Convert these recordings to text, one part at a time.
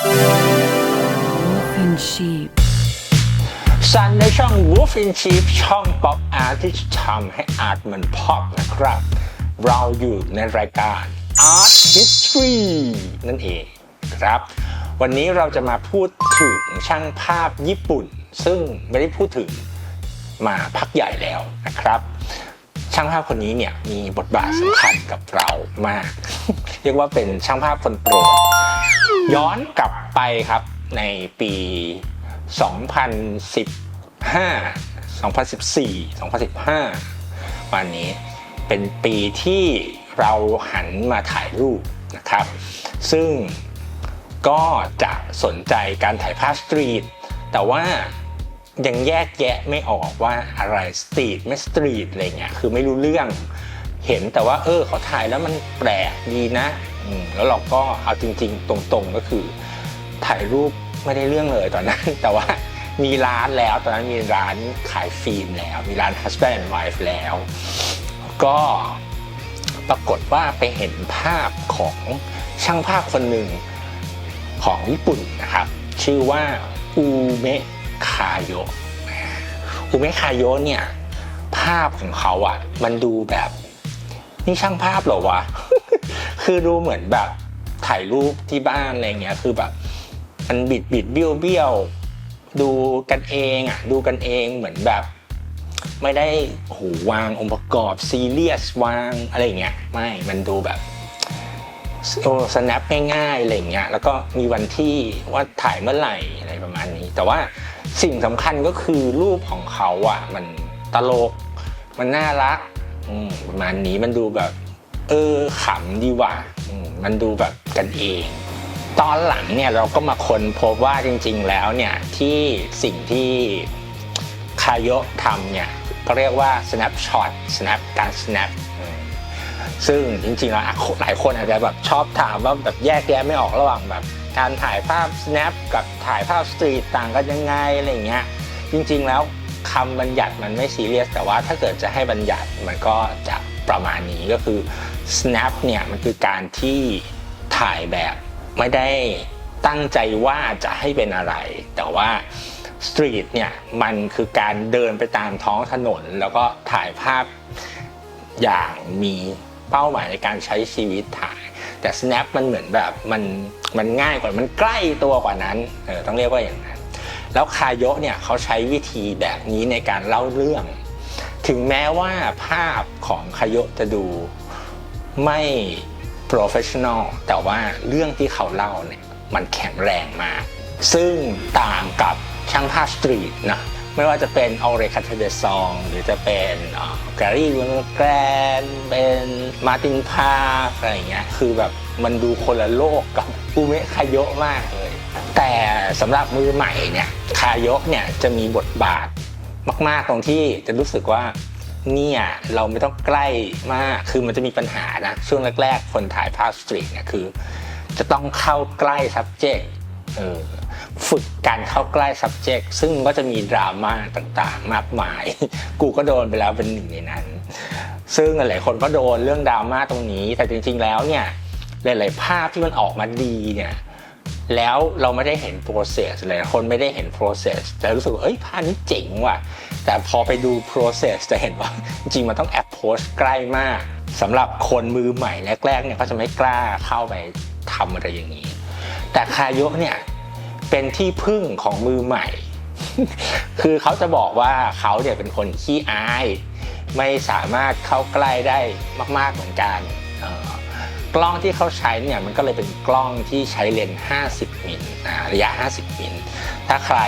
Wolf in sheep. ซันในช่อง Wolf in Sheep ช่องป๊อปอาร์ตที่ทำให้อาร์ตมันพอปนะครับ เราอยู่ในรายการ Art History นั่นเองครับ วันนี้เราจะมาพูดถึงช่างภาพญี่ปุ่น ซึ่งไม่ได้พูดถึงมาพักใหญ่แล้วนะครับ ช่างภาพคนนี้เนี่ยมีบทบาทสำคัญกับเรามาก เรียกว่าเป็นช่างภาพคนโปรด ย้อนกลับไปครับในปี 2015 2014 2015 วันนี้เป็นปีที่เราหันมาถ่ายรูปนะครับ ซึ่งก็จะสนใจการถ่ายภาพสตรีท แต่ว่า ยังแยกแยะไม่ออกว่าอะไรสตรีทไม่สตรีทอะไรเงี้ยคือไม่รู้เรื่องเห็นแต่ว่า เออเขาถ่ายแล้วมันแปลกดีนะแล้วเราก็เอาจริง ๆ ตรงๆก็คือ ถ่ายรูปไม่ได้เรื่องเลยตอนนั้น แต่ว่ามีร้านแล้วตอนนั้นมีร้านขายฟิล์มแล้ว มีร้าน husband and wife แล้ว ก็ปรากฏว่าไปเห็นภาพของช่างภาพคนหนึ่งของญี่ปุ่นนะครับ ชื่อว่าอูเมะ คาโยะอูเมะคาโยะเนี่ย ภาพของเขาอะ มันดูแบบ นี่ช่างภาพเหรอวะ คือดูเหมือนแบบถ่ายรูปที่บ้านอะไรเงี้ย คือแบบ มันบิดบิดเบี้ยวเบี้ยวดูกันเองอะ ดูกันเองเหมือนแบบ ไม่ได้โอ้โหวางองค์ประกอบซีเรียสวางอะไรเงี้ยไม่มันดูแบบโอ้สแนปง่ายๆอะไรเงี้ยแล้วก็มีวันที่ว่าถ่ายเมื่อไหร่อะไรประมาณนี้ แต่ว่า สิ่งสำคัญก็คือรูปของเขาอะ มันตลก มันน่ารักประมาณนี้มันดูแบบ เออขำดีว่ะมันดูแบบกันเอง ตอนหลังเนี่ยเราก็มาค้นพบว่าจริง ๆ แล้วเนี่ยที่สิ่งที่คาโยะทำเนี่ยเขาเรียกว่า snapshot snap การ snap ซึ่งจริงๆแล้วหลายคนอาจจะแบบชอบถามว่าแบบแยกแยะไม่ออกระหว่างแบบ การถ่ายภาพ snap กับถ่ายภาพสตรีทต่างกันยังไงอะไรเงี้ยจริงๆแล้วคำบัญญัติมันไม่ซีเรียส แต่ว่าถ้าเกิดจะให้บัญญัติมันก็จะประมาณนี้ก็คือ snap เนี่ยมันคือการที่ถ่ายแบบไม่ได้ตั้งใจว่าจะให้เป็นอะไร แต่ว่า street เนี่ยมันคือการเดินไปตามท้องถนน แล้วก็ถ่ายภาพอย่างมีเป้าหมายในการใช้ชีวิตถ่าย แต่ snap มันเหมือนแบบมัน มันง่ายกว่ามันใกล้ตัวกว่านั้นเออต้องเรียกว่าอย่างนั้น แล้วคาโยะเนี่ยเขาใช้วิธีแบบนี้ในการเล่าเรื่อง ถึงแม้ว่าภาพของคาโยะจะดูไม่ professional แต่ว่าเรื่องที่เขาเล่าเนี่ยมันแข็งแรงมาก ซึ่งต่างกับช่างภาพสตรีทนะ ไม่ว่าจะเป็นออเรคาเทเดซองหรือจะเป็นแกรี่วินแกรนเป็นมาตินพาอะไรอย่างเงี้ยคือแบบมันดูคนละโลกกับอูเมะคาโยะมากเลย แต่สำหรับมือใหม่เนี่ยคาโยะเนี่ยจะมีบทบาทมากๆตรงที่จะรู้สึกว่าเนี่ยเราไม่ต้องใกล้มาก คือมันจะมีปัญหานะช่วงแรก ๆ คนถ่ายภาพสตรีทเนี่ยคือ จะต้องเข้าใกล้ subject เออ ฝึกการเข้าใกล้ subject ซึ่งก็จะมีดราม่าต่างๆ มากมาย กูก็โดนไปแล้วเป็นหนึ่งในนั้น ซึ่งหลายๆคนก็โดนเรื่องดราม่าตรงนี้ แต่จริงๆแล้วเนี่ยหลายๆภาพที่มันออกมาดีเนี่ยแล้วเราไม่ได้เห็น process หลายคนไม่ได้เห็น process แต่รู้สึกว่าเอ้ยภาพนี้เจ๋งว่ะ แต่พอไปดู process จะเห็นว่าจริงๆมันต้อง approach ใกล้มากสำหรับคนมือใหม่แรกๆเนี่ยเขาจะไม่กล้าเข้าไปทำอะไรอย่างนี้ แต่คายะเนี่ย เป็นที่พึ่งของมือใหม่ คือเขาจะบอกว่าเขาเนี่ยเป็นคนขี้อาย ไม่สามารถเข้าใกล้ได้มากๆเหมือนกันกล้องที่เขาใช้เนี่ยมันก็เลยเป็นกล้องที่ใช้เลนส์ 50 มิลระยะ 50 มิล ถ้าใคร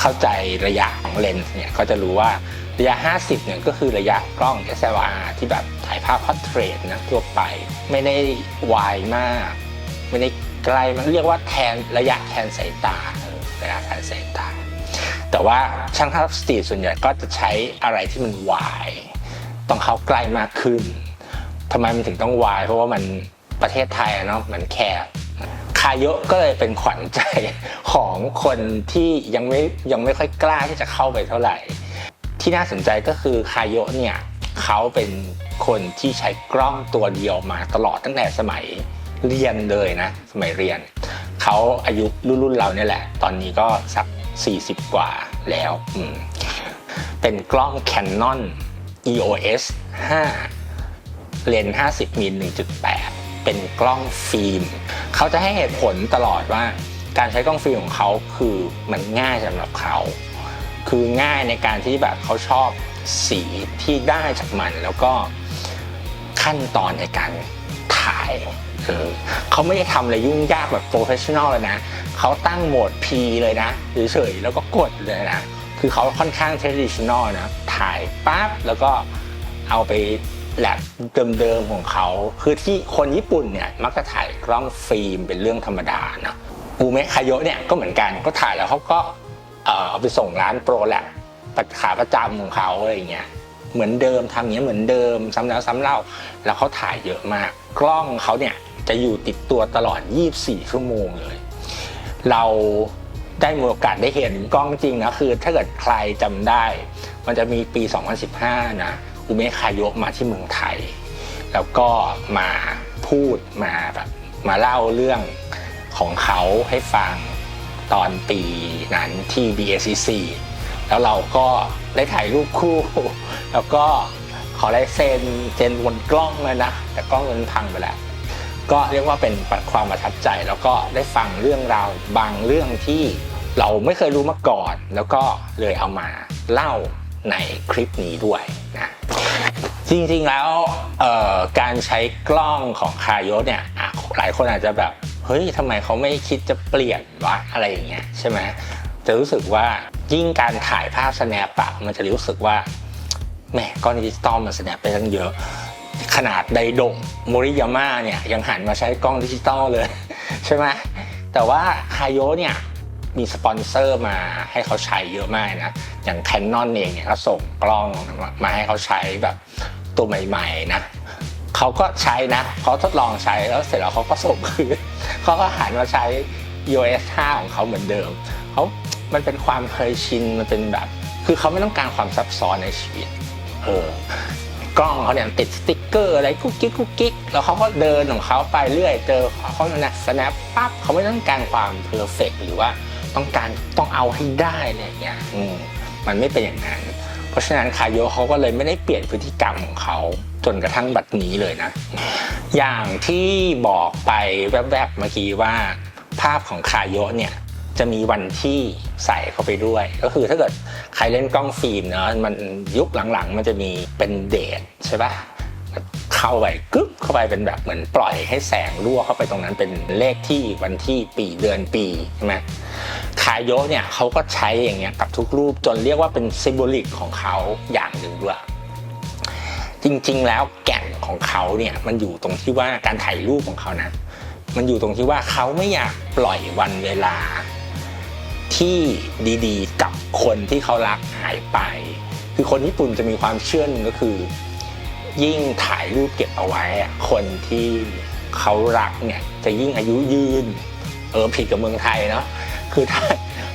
เข้าใจระยะของเลนส์เนี่ยก็จะรู้ว่าระยะ 50 เนี่ยก็คือระยะกล้อง SLR ที่แบบถ่ายภาพพอร์เทรตนะทั่วไป ไม่ได้วายมาก ไม่ได้ ไกลมันเรียกว่าแทนระยะแทนสายตาระยะแทนสายตา แต่ว่าช่างภาพสตรีทส่วนใหญ่ก็จะใช้อะไรที่มันวายต้องเข้าใกล้มากขึ้นทำไมมันถึงต้องวาย เพราะว่ามันประเทศไทยเนาะมันแคบคาโยะก็เลยเป็นขวัญใจของคนที่ยังไม่ยังไม่ค่อยกล้าที่จะเข้าไปเท่าไหร่ ที่น่าสนใจก็คือคาโยะเนี่ยเขาเป็นคนที่ใช้กล้องตัวเดียวมาตลอดตั้งแต่สมัย เรียนเลยนะ สมัยเรียน เขาอายุรุ่นๆเราเนี่ยแหละ ตอนนี้ก็สัก 40 กว่าแล้วเป็นกล้อง Canon EOS 5 เลนส์50 มิล 1.8 เป็นกล้องฟิล์ม เขาจะให้เหตุผลตลอดว่า การใช้กล้องฟิล์มของเขาคือมันง่ายสำหรับเขา คือง่ายในการที่แบบเขาชอบสีที่ได้จากมัน แล้วก็ขั้นตอนในการถ่าย เออเขาไม่ได้ทำอะไรยุ่งยากแบบโปรเฟชชั่นอลเลยนะเขาตั้งโหมด P เลยนะเฉยๆแล้วก็กดเลยนะ คือเขาค่อนข้างเทดิชแนลนะ ถ่ายปั๊บแล้วก็เอาไปแลบเดิมๆของเขา คือที่คนญี่ปุ่นเนี่ย มักจะถ่ายกล้องฟิล์มเป็นเรื่องธรรมดาเนาะอูเมะคายโยเนี่ยก็เหมือนกันก็ถ่ายแล้วเขาก็เอ่อเอาไปส่งร้านโปรแลบขาประจำของเขาอะไรอย่างเงี้ยเหมือนเดิมทำอย่างเงี้ยเหมือนเดิมซ้ำแล้วซ้ำเล่าแล้วเขาถ่ายเยอะมาก กล้องเขาเนี่ย จะอยู่ติดตัวตลอด 24 ชั่วโมงเลย เราได้มีโอกาสได้เห็นกล้องจริงนะคือ ถ้าเกิดใครจำได้ มันจะมีปี 2015 นะอุเมะคาโยะมาที่เมืองไทย แล้วก็มาพูดมาแบบมาเล่าเรื่องของเขาให้ฟังตอนปีนั้นที่ BACC แล้วเราก็ได้ถ่ายรูปคู่ แล้วก็ขอลายเซ็นเจนบนกล้องเลยนะ แต่กล้องมันพังไปแล้ว ก็เรียกว่าเป็นความประทับใจ แล้วก็ได้ฟังเรื่องราวบางเรื่องที่เราไม่เคยรู้มาก่อน แล้วก็เลยเอามาเล่าในคลิปนี้ด้วยนะจริงๆแล้วการใช้กล้องของคายะเนี่ยหลายคนอาจจะแบบเฮ้ยทำไมเขาไม่คิดจะเปลี่ยนวะอะไรอย่างเงี้ยใช่ไหมจะรู้สึกว่ายิ่งการถ่ายภาพสแนปอะมันจะรู้สึกว่าแหมกล้องดิจิตอลมันสแนปไปตั้งเยอะ ขนาดไดโดงมริยาม่าเนี่ยยังหันมาใช้กล้องดิจิตอลเลย ใช่ไหมแต่ว่าคาโยเนี่ยมีสปอนเซอร์มาให้เขาใช้เยอะมากนะ อย่างแคนนอนเองเนี่ยก็ส่งกล้องมาให้เขาใช้แบบตัวใหม่ๆนะเขาก็ใช้นะเขาทดลองใช้แล้วเสร็จแล้วเขาก็ส่งคืนเขาก็หันมาใช้ EOS 5 ของเขาเหมือนเดิมเขามันเป็นความเคยชินมันเป็นแบบ คือเขาไม่ต้องการความซับซ้อนในชีวิต เออ กล้องเขาเนี่ยติดสติ๊กเกอร์อะไรกุ๊กกิ๊กกุ๊กกิ๊กแล้วเขาก็เดินของเขาไปเรื่อยเจอเขาเนี่ยสแนปปั๊บเขาไม่ต้องการความเพอร์เฟกหรือว่าต้องการต้องเอาให้ได้อะไรอย่างเงี้ยมมันไม่เป็นอย่างนั้น เพราะฉะนั้นคาโยเขาก็เลยไม่ได้เปลี่ยนพฤติกรรมของเขาจนกระทั่งบัดนี้เลยนะ อย่างที่บอกไปแวบๆเมื่อกี้ว่า ภาพของคาโยเนี่ย จะมีวันที่ใส่เข้าไปด้วย ก็คือถ้าเกิดใครเล่นกล้องฟิล์มเนาะมันยุคหลังๆ มันจะมีเป็นเดทใช่ปะเข้าไปกึ๊บเข้าไปเป็นแบบเหมือนปล่อยให้แสงรั่วเข้าไปตรงนั้นเป็นเลขที่วันที่ปีเดือนปีใช่ไหมคาโยเนี่ยเขาก็ใช้อย่างเงี้ยกับทุกรูปจนเรียกว่าเป็นซิมโบลิกของเขาอย่างหนึ่งด้วยจริงๆ แล้วแก่นของเขาเนี่ยมันอยู่ตรงที่ว่าการถ่ายรูปของเขานะ มันอยู่ตรงที่ว่าเขาไม่อยากปล่อยวันเวลา ที่ดีๆ กับคนที่เขารักหายไป คือคนญี่ปุ่นจะมีความเชื่อหนึ่งก็คือ ยิ่งถ่ายรูปเก็บเอาไว้อะคนที่เขารักเนี่ยจะยิ่งอายุยืน เออผิดกับเมืองไทยเนาะคือถ้า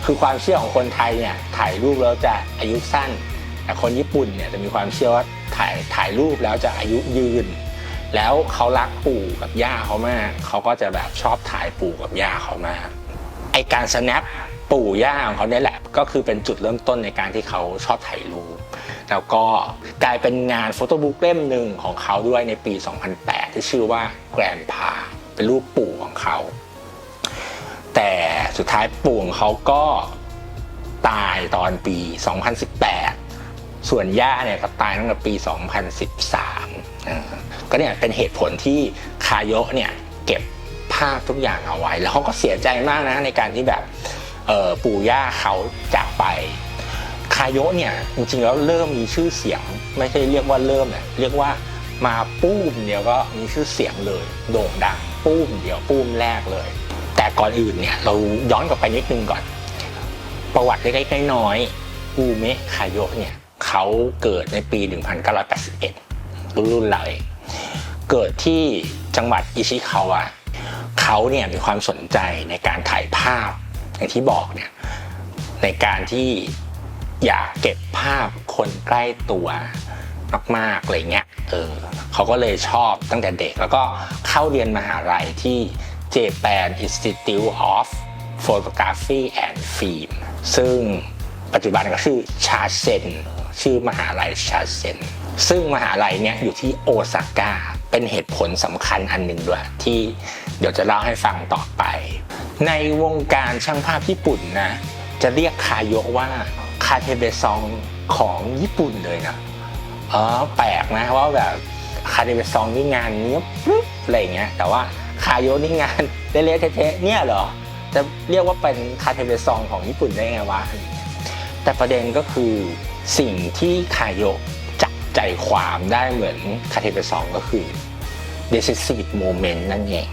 คือความเชื่อของคนไทยเนี่ยถ่ายรูปแล้วจะอายุสั้น แต่คนญี่ปุ่นเนี่ยจะมีความเชื่อว่าถ่ายถ่ายรูปแล้วจะอายุยืน แล้วเขารักปู่กับย่าเขามากเขาก็จะแบบชอบถ่ายปู่กับย่าเขามากไอการ snap ปู่ย่าของเขาเนี่ยแหละ ก็คือเป็นจุดเริ่มต้นในการที่เขาชอบถ่ายรูปแล้วก็กลายเป็นงานโฟโต้บุ๊กเล่มหนึ่งของเขาด้วยในปี 2008 ที่ชื่อว่าแกรนพาเป็นรูปปู่ของเขา แต่สุดท้ายปู่ของเขาก็ตายตอนปี 2018 ส่วนย่าเนี่ยก็ตายตั้งแต่ปี 2013 ก็เนี่ยเป็นเหตุผลที่คาโยะเนี่ยเก็บภาพทุกอย่างเอาไว้ แล้วเขาก็เสียใจมากนะในการที่แบบ ปู่ย่าเขาจากไป คาโยะเนี่ยจริงๆแล้วเริ่มมีชื่อเสียง ไม่ใช่เรียกว่าเริ่มเนี่ยเรียกว่ามาปุ้มเดียวก็มีชื่อเสียงเลยโด่งดังปุ้มเดียวปุ้มแรกเลย แต่ก่อนอื่นเนี่ยเราย้อนกลับไปนิดนึงก่อน ประวัติเล็กๆน้อยๆอูเมะคาโยะเนี่ยเขาเกิดในปี 1981 รุ่นรุ่นเราเองเกิดที่จังหวัดอิชิคาวะเขาเนี่ยมีความสนใจในการถ่ายภาพ อย่างที่บอกเนี่ยในการที่อยากเก็บภาพคนใกล้ตัวมากๆอะไรเงี้ยเออเขาก็เลยชอบตั้งแต่เด็ก แล้วก็เข้าเรียนมหาลัยที่ Japan Institute of Photography and Film ซึ่งปัจจุบันก็ชื่อชาเซนชื่อมหาลัยชาเซนซึ่งมหาลัยเนี้ยอยู่ที่โอซาก้าเป็นเหตุผลสำคัญอันหนึ่งด้วยที่เดี๋ยวจะเล่าให้ฟังต่อไป ในวงการช่างภาพญี่ปุ่นนะ จะเรียกคาโยว่าคาเทเบซองของญี่ปุ่นเลยนะเออแปลกนะว่าแบบคาเดเบซองนี่งานเนี้ยปึ๊บอะไรเงี้ยแต่ว่าคาโยนี่งานเละๆเทะๆเนี่ยเหรอจะเรียกว่าเป็นคาเทเบซองของญี่ปุ่นได้ไงวะแต่ประเด็นก็คือสิ่งที่คาโยจับใจความได้เหมือนคาเทเบซองก็คือ decisive moment นั่นเอง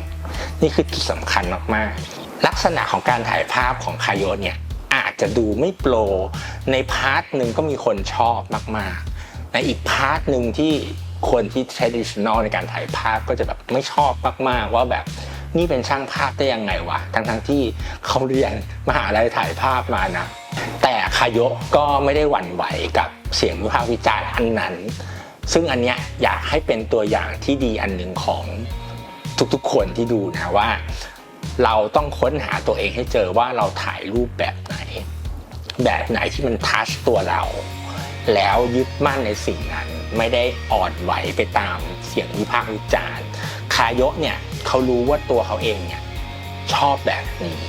นี่คือจุดสำคัญมากๆ ลักษณะของการถ่ายภาพของคาโยเนี่ยอาจจะดูไม่โปร ในพาร์ทหนึ่งก็มีคนชอบมากๆในอีกพาร์ทหนึ่งที่คนที่ใช้ดิจิทัลในการถ่ายภาพก็จะแบบไม่ชอบมากๆ ว่าแบบนี่เป็นช่างภาพได้ยังไงวะ ทั้งๆที่เขาเรียนมหาลัยถ่ายภาพมานะ แต่คาโยะก็ไม่ได้หวั่นไหวกับเสียงวิพากษ์วิจารณ์อันนั้น ซึ่งอันเนี้ยอยากให้เป็นตัวอย่างที่ดีอันหนึ่งของทุกๆคนที่ดูนะว่า เราต้องค้นหาตัวเองให้เจอว่าเราถ่ายรูปแบบไหน แบบไหนที่มันทัชตัวเรา แล้วยึดมั่นในสิ่งนั้น ไม่ได้อ่อนไหวไปตามเสียงวิพากษ์วิจารณ์คายะเนี่ยเขารู้ว่าตัวเขาเองเนี่ยชอบแบบนี้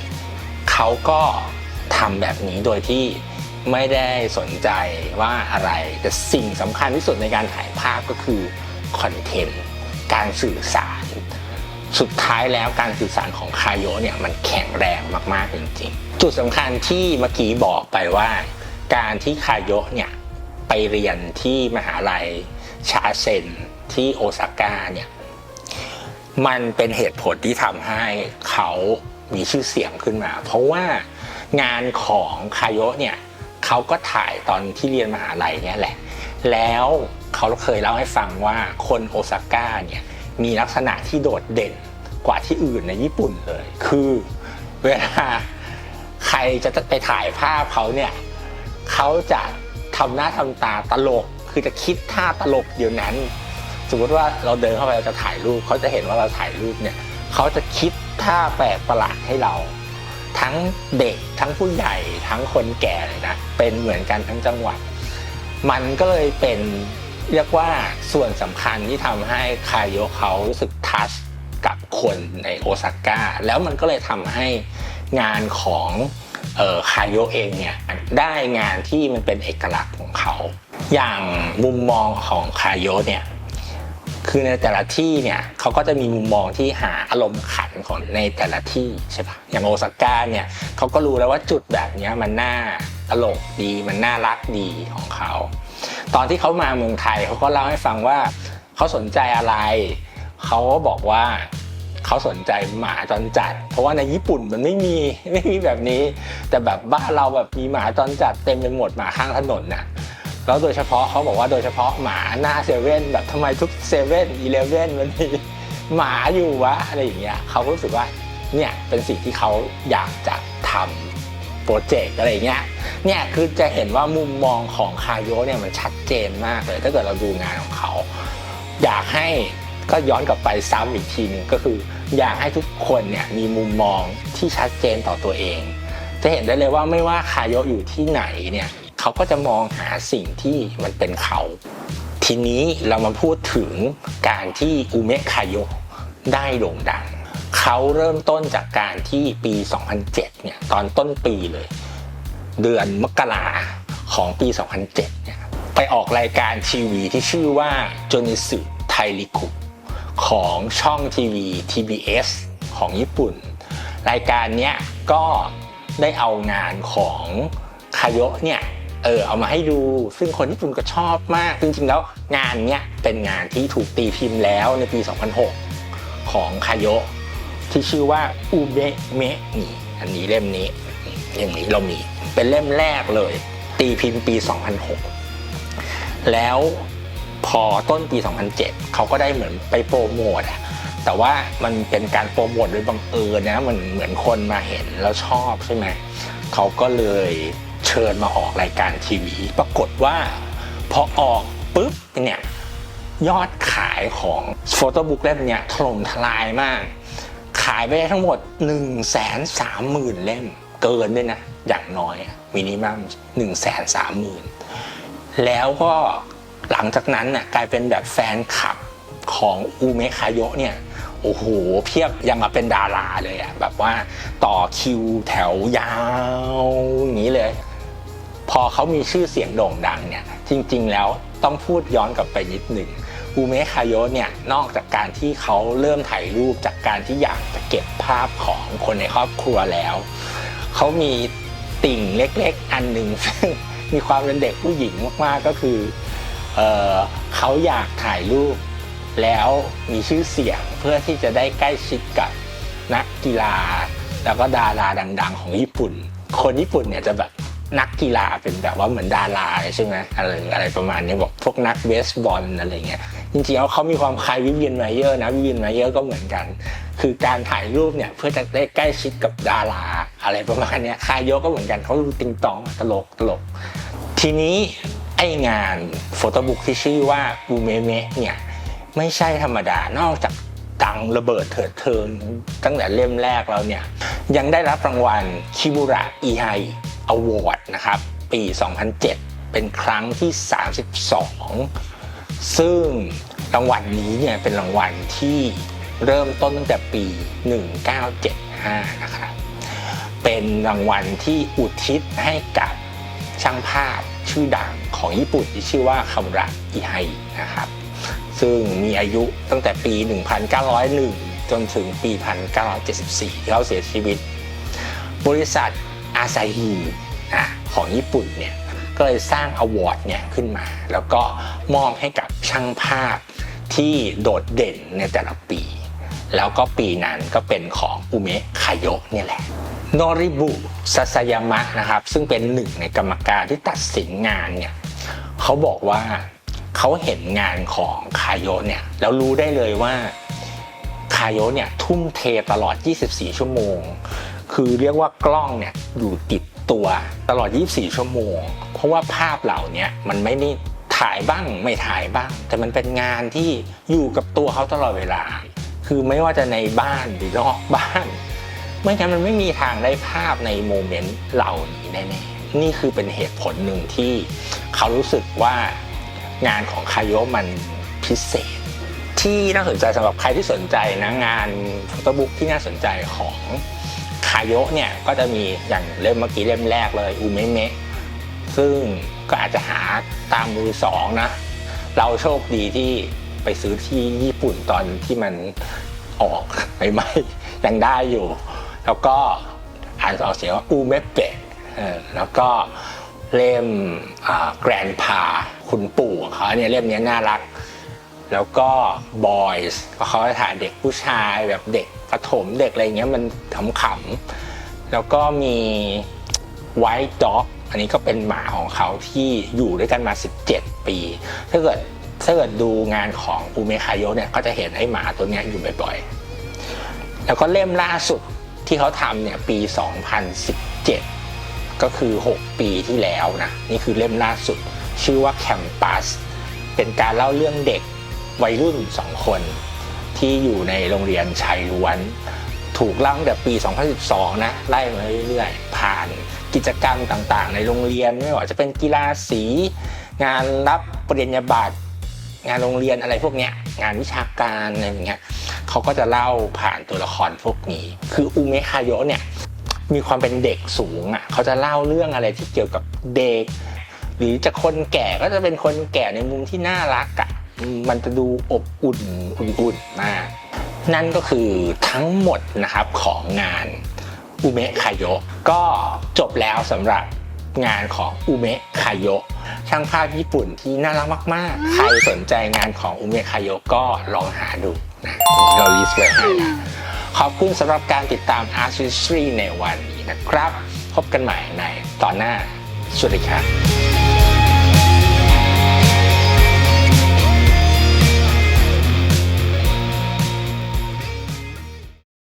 เขาก็ทำแบบนี้โดยที่ไม่ได้สนใจว่าอะไร แต่สิ่งสำคัญที่สุดในการถ่ายภาพก็คือคอนเทนต์ การสื่อสาร สุดท้ายแล้วการสื่อสารของคาโยเนี่ยมันแข็งแรงมากๆจริงๆ จุดสำคัญที่เมื่อกี้บอกไปว่า การที่คาโยเนี่ยไปเรียนที่มหาลัยชาเซนที่โอซาก้าเนี่ยมันเป็นเหตุผลที่ทำให้เขามีชื่อเสียงขึ้นมา เพราะว่างานของคาโยเนี่ยเขาก็ถ่ายตอนที่เรียนมหาลัยเนี่ยแหละ แล้วเขาเคยเล่าให้ฟังว่าคนโอซาก้าเนี่ย มีลักษณะที่โดดเด่นกว่าที่อื่นในญี่ปุ่นเลย คือเวลาใครจะไปถ่ายภาพเขาเนี่ยเขาจะทำหน้าทำตาตลก คือจะคิดท่าตลกเดี๋ยวนั้น สมมติว่าเราเดินเข้าไปเราจะถ่ายรูปเขาจะเห็นว่าเราถ่ายรูปเนี่ยเขาจะคิดท่าแปลกประหลาดให้เรา ทั้งเด็กทั้งผู้ใหญ่ทั้งคนแก่เลยนะเป็นเหมือนกันทั้งจังหวัด มันก็เลยเป็น เรียกว่าส่วนสำคัญที่ทำให้คาโยเขารู้สึกทัชกับคนในโอซาก้าแล้วมันก็เลยทำให้งานของออคาโยเองเนี่ยได้งานที่มันเป็นเอกลักษณ์ของเขา อย่างมุมมองของคาโยเนี่ยคือในแต่ละที่เนี่ยเขาก็จะมีมุมมองที่หาอารมณ์ขันของในแต่ละที่ใช่ปะอย่างโอซาก้าเนี่ยเขาก็รู้แล้วว่าจุดแบบนี้มันน่าตลกดีมันน่ารักดีของเขา ตอนที่เขามาเมืองไทยเขาก็เล่าให้ฟังว่าเขาสนใจอะไร เขาก็บอกว่าเขาสนใจหมาจรจัด เพราะว่าในญี่ปุ่นมันไม่มีไม่มีแบบนี้ แต่แบบบ้านเราแบบมีหมาจรจัดเต็มไปหมดหมาข้างถนนน่ะแล้วโดยเฉพาะเขาบอกว่าโดยเฉพาะหมาหน้าเซเว่นแบบทำไมทุกเซเว่นอีเลฟเว่นมันมีหมาอยู่วะอะไรอย่างเงี้ยเขารู้สึกว่าเนี่ยเป็นสิ่งที่เขาอยากจะทำ โปรเจกต์อะไรเงี้ยเนี่ยคือจะเห็นว่ามุมมองของคาโยเนี่ยมันชัดเจนมากเลย ถ้าเกิดเราดูงานของเขา อยากให้ก็ย้อนกลับไปซ้ำอีกทีหนึงก็คือ อยากให้ทุกคนเนี่ยมีมุมมองที่ชัดเจนต่อตัวเอง จะเห็นได้เลยว่าไม่ว่าคาโยอยู่ที่ไหนเนี่ยเขาก็จะมองหาสิ่งที่มันเป็นเขา ทีนี้เรามาพูดถึงการที่อุเมะคาโยได้โด่งดัง เขาเริ่มต้นจากการที่ปี 2007 เนี่ย ตอนต้นปีเลย เดือนมกราของปี 2007 เนี่ย ไปออกรายการทีวีที่ชื่อว่าโจนิสึไทริคุของช่องทีวี TBS ของญี่ปุ่น รายการเนี้ยก็ได้เอางานของคาโยะเนี่ยเออเอามาให้ดูซึ่งคนญี่ปุ่นก็ชอบมากจริงๆแล้วงานเนี้ยเป็นงานที่ถูกตีพิมพ์แล้วในปี 2006 ของคาโยะ ที่ชื่อว่าอุเบะเมะนี่อันนี้เล่มนี้เล่มนี้เรามี เป็นเล่มแรกเลย ตีพิมพ์ปี 2006 แล้วพอต้นปี 2007 เขาก็ได้เหมือนไปโปรโมทอะแต่ว่ามันเป็นการโปรโมทโดยบังเอิญนะมันเหมือนคนมาเห็นแล้วชอบใช่ไหมเขาก็เลยเชิญมาออกรายการทีวี ปรากฏว่าพอออกปุ๊บเนี่ยยอดขายของโฟโต้บุ๊กเล่มเนี้ยถล่มทลายมาก ขายไปได้ทั้งหมด 1 3 0 0 0 0 เล่ม เกินด้วยนะ อย่างน้อยมินิมัม1 3 0 0 0 0 แล้วก็หลังจากนั้นน่ะกลายเป็นแบบแฟนคลับของอูเมคาโยะเนี่ยโอ้โห เพียบยังมาเป็นดาราเลยอะแบบว่าต่อคิวแถวยาวอย่างนี้เลย พอเขามีชื่อเสียงโด่งดังเนี่ย จริง ๆ แล้วต้องพูดย้อนกลับไปนิดหนึ่ง อูเมะคายโยเนี่ยนอกจากการที่เขาเริ่มถ่ายรูปจากการที่อยากจะเก็บภาพของคนในครอบครัวแล้ว เขามีติ่งเล็กๆ อันหนึ่งซึ่งมีความเป็นเด็กผู้หญิงมากๆก็คือเออเขาอยากถ่ายรูป แล้วมีชื่อเสียงเพื่อที่จะได้ใกล้ชิดกับนักกีฬา แล้วก็ดาราดัง ๆ ของญี่ปุ่น คนญี่ปุ่นเนี่ยจะแบบ นักกีฬาเป็นแบบว่าเหมือนดาราใช่ไหมอะไรอะไรประมาณนี้บอกพวกนักเบสบอลอะไรเงี้ยจริงๆแล้วเขามีความคล้ายวิเวียนไมเยอร์นะวิเวียนไมเยอร์ก็เหมือนกัน คือการถ่ายรูปเนี่ยเพื่อจะได้ใกล้ชิดกับดาราอะไรประมาณนี้คายโยก็เหมือนกันเขาดูติงตองตลกตลก ทีนี้ไองานโฟโต้บุ๊กที่ชื่อว่าอูเมเมะเนี่ยไม่ใช่ธรรมดานอกจากดังระเบิดเถิดเทิงตั้งแต่เล่มแรกแล้วเนี่ยยังได้รับรางวัลคิบุระอีไฮ อวอร์ดนะครับ ปี 2007 เป็นครั้งที่ 32 ซึ่งรางวัลนี้เนี่ยเป็นรางวัลที่เริ่มต้นตั้งแต่ปี 1975 นะครับเป็นรางวัลที่อุทิศให้กับช่างภาพชื่อดังของญี่ปุ่นที่ชื่อว่าคามุระอิไฮนะครับ ซึ่งมีอายุตั้งแต่ปี 1901 จนถึงปี 1974 ที่เขาเสียชีวิต บริษัท อาซาฮีนะของญี่ปุ่นเนี่ยก็เลยสร้างอวอร์ดเนี่ยขึ้นมา แล้วก็มอบให้กับช่างภาพที่โดดเด่นในแต่ละปี แล้วก็ปีนั้นก็เป็นของอุเมะคาโยะเนี่ยแหละโนริบุซาซายามะนะครับซึ่งเป็นหนึ่งในกรรมการที่ตัดสินงานเนี่ยเขาบอกว่าเขาเห็นงานของคาโยะเนี่ยแล้วรู้ได้เลยว่าคาโยะเนี่ยทุ่มเทตลอด 24 ชั่วโมง คือเรียกว่ากล้องเนี่ยอยู่ติดตัวตลอด 24 ชั่วโมง เพราะว่าภาพเหล่านี้มันไม่ได้ถ่ายบ้างไม่ถ่ายบ้าง แต่มันเป็นงานที่อยู่กับตัวเขาตลอดเวลา คือไม่ว่าจะในบ้านหรือนอกบ้าน ไม่งั้นมันไม่มีทางได้ภาพในโมเมนต์เหล่านี้แน่ๆนี่คือเป็นเหตุผลหนึ่งที่เขารู้สึกว่างานของคายโยมันพิเศษ ที่น่าสนใจสำหรับใครที่สนใจนะงานโฟโต้บุ๊กที่น่าสนใจของ คาโยะเนี่ยก็จะมีอย่างเล่มเมื่อกี้เล่มแรกเลยอูเมเมะซึ่งก็อาจจะหาตามมือสองนะ เราโชคดีที่ไปซื้อที่ญี่ปุ่นตอนที่มันออกใหม่ๆยังได้อยู่ แล้วก็อ่านออกเสียงว่าอูเมเปะแล้วก็เล่มแกรนพาคุณปู่เขาเนี่ยเล่มนี้น่ารัก แล้วก็ Boys ก็เขาจะถ่ายเด็กผู้ชายแบบเด็กประถมเด็กอะไรเงี้ยมันขำๆแล้วก็มี White Dog อันนี้ก็เป็นหมาของเขาที่อยู่ด้วยกันมา 17 ปี ถ้าเกิดถ้าเกิดดูงานของอูเมคาโยะเนี่ยก็จะเห็นไอ้หมาตัวนี้อยู่บ่อยๆ แล้วก็เล่มล่าสุดที่เขาทำเนี่ยปี 2017 ก็คือ 6 ปีที่แล้วนะ นี่คือเล่มล่าสุดชื่อว่าแคมปัสเป็นการเล่าเรื่องเด็ก วัยรุ่น 2 คนที่อยู่ในโรงเรียนชายล้วน ถูกล่าตั้งแต่ปี 2012 นะไล่มาเรื่อยๆ ผ่านกิจกรรมต่างๆ ในโรงเรียนไม่ว่าจะเป็นกีฬาสี งานรับปริญญาบัตรงานโรงเรียนอะไรพวกเนี้ยงานวิชาการอะไรอย่างเงี้ยเขาก็จะเล่าผ่านตัวละครพวกนี้ คืออูเมคายโยเนี่ยมีความเป็นเด็กสูงอะเขาจะเล่าเรื่องอะไรที่เกี่ยวกับเด็ก หรือจะคนแก่ก็จะเป็นคนแก่ในมุมที่น่ารักอะ มมันจะดูอบอุ่นอุ่นๆมากนั่นก็คือทั้งหมดนะครับของงานอุเมะคาโยะก็จบแล้วสำหรับงานของอุเมะคาโยะช่างภาพญี่ปุ่นที่น่ารักมาก ๆ ใครสนใจงานของอุเมะคาโยะก็ลองหาดูนะเราลิสต์ไว้ให้นะขอบคุณสำหรับการติดตาม Art History ในวันนี้นะครับ พบกันใหม่ในตอนหน้า สวัสดีครับ